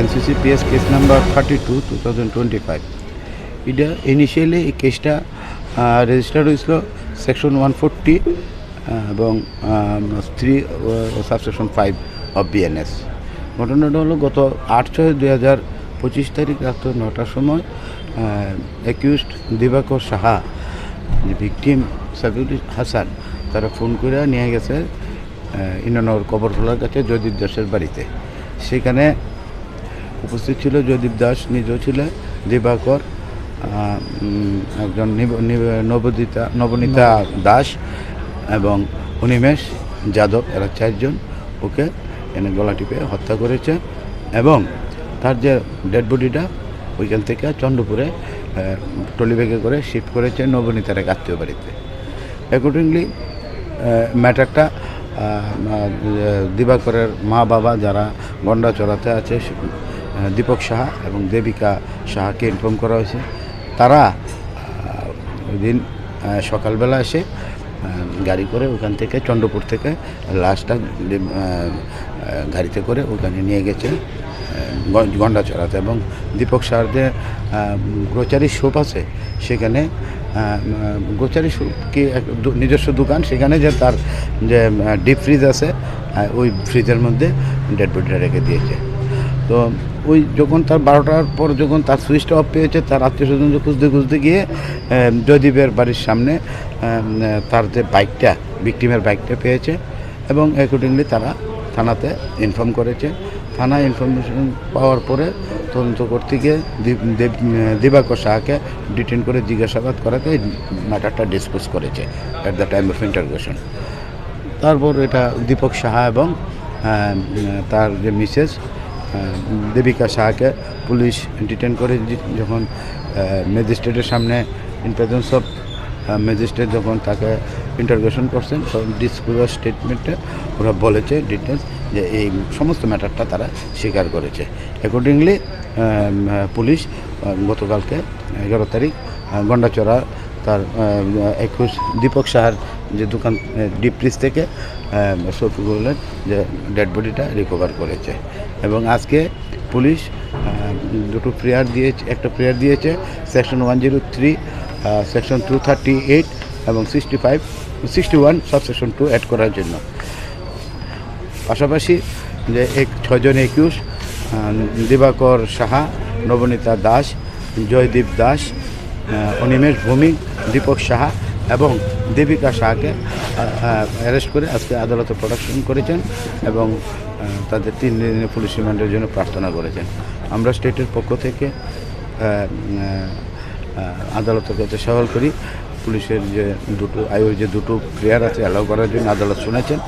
NCCPS case number thirty two two thousand twenty five এটা initially এই কেসটা register হয়েছিল সেকশন ওয়ান ফোরটি এবং three subsection five of BNS ঘটনাটা হলো গত আট ছয় দুই হাজার পঁচিশ তারিখ রাত্র নটার সময় অ্যাকিউজড দিবাকর সাহা যে ভিকটিম সাবিউল হাসান, তারা ফোন করে নিয়ে গেছে ইন্দ্রনগর কবরতলার কাছে জয়দীপ দাসের বাড়িতে। সেখানে উপস্থিত ছিল, জয়দীপ দাস নিজেও ছিলেন, দিবাকর একজন নিব- নিব- নবদিতা, নবনীতা দাস এবং অনিমেষ যাদব, এরা চারজন ওকে এনে গলা টিপে হত্যা করেছে এবং তার যে ডেড বডিটা ওইখান থেকে চন্দ্রপুরে টলি ব্যাগে করে শিফট করেছে নবনীতার এক আত্মীয় বাড়িতে। অ্যাকর্ডিংলি ম্যাটারটা দিবাকরের মা বাবা যারা গন্ডা চড়াতে আছে দীপক সাহা এবং দেবিকা সাহাকে ইনফর্ম করা হয়েছে। তারা ওই দিন সকালবেলা এসে গাড়ি করে ওখান থেকে, চন্দ্রপুর থেকে লাশটা গাড়িতে করে ওখানে নিয়ে গেছে গন্ডা চড়াতে এবং দীপক সাহার যে গ্রোচারি শপ আছে সেখানে গ্রোচারি শপ কি নিজস্ব দোকান সেখানে যে তার যে ডিপ ফ্রিজ আছে ওই ফ্রিজের মধ্যে ডেড বডিটা রেখে দিয়েছে। তো ওই যখন তার বারোটার পর যখন তার সুইচটা অফ পেয়েছে, তার আত্মীয় স্বজন খুঁজতে খুঁজতে গিয়ে জয়দীপের বাড়ির সামনে তার যে বাইকটা ভিকটিমের বাইকটা পেয়েছে এবং অ্যাকর্ডিংলি তারা থানাতে ইনফর্ম করেছে। থানা ইনফরমেশন পাওয়ার পরে তদন্ত করতে গিয়ে দেব- দিবাকর শাহকে ডিটেন করে জিজ্ঞাসাবাদ করাতে ম্যাটারটা ডিসকাস করেছে at the time of interrogation তারপর এটা দীপক সাহা এবং তার যে মিসেস দেবিকা সাহাকে পুলিশ ডিটেন করে যখন ম্যাজিস্ট্রেটের সামনে ইন প্রেজেন্স অফ ম্যাজিস্ট্রেট যখন তাকে ইন্টারগেশন করছেন, তখন ডিসক্লোজার স্টেটমেন্টে ওরা বলেছে ডিটেলস যে এই সমস্ত ম্যাটারটা তারা স্বীকার করেছে। অ্যাকর্ডিংলি পুলিশ গতকালকে এগারো তারিখ গন্ডাচড়া তার একুশ, দীপক সাহার যে দোকান ডিপ ফ্রিজ থেকে শফিকুলের যে ডেড বডিটা রিকভার করেছে। এবং আজকে পুলিশ দুটো প্রেয়ার দিয়েছে, একটা প্রেয়ার দিয়েছে section one zero three section two thirty eight এবং sixty five sixty one sub section two add করার জন্য। পাশাপাশি যে এক, ছয়জন একুশ দিবাকর সাহা, নবনীতা দাস, জয়দীপ দাস অনিমেষ ভৌমিক, দীপক সাহা এবং দেবিকা শাহকে অ্যারেস্ট করে আজকে আদালতে প্রোডাকশন করেছেন এবং তাদের তিন দিনের পুলিশ রিমান্ডের জন্য প্রার্থনা করেছেন। আমরা স্টেটের পক্ষ থেকে আদালতের কাছে সওয়াল করি। পুলিশের যে দুটো, আয়ুর যে দুটো প্লেয়ার আছে অ্যালাউ করার জন্য আদালত শুনেছেন।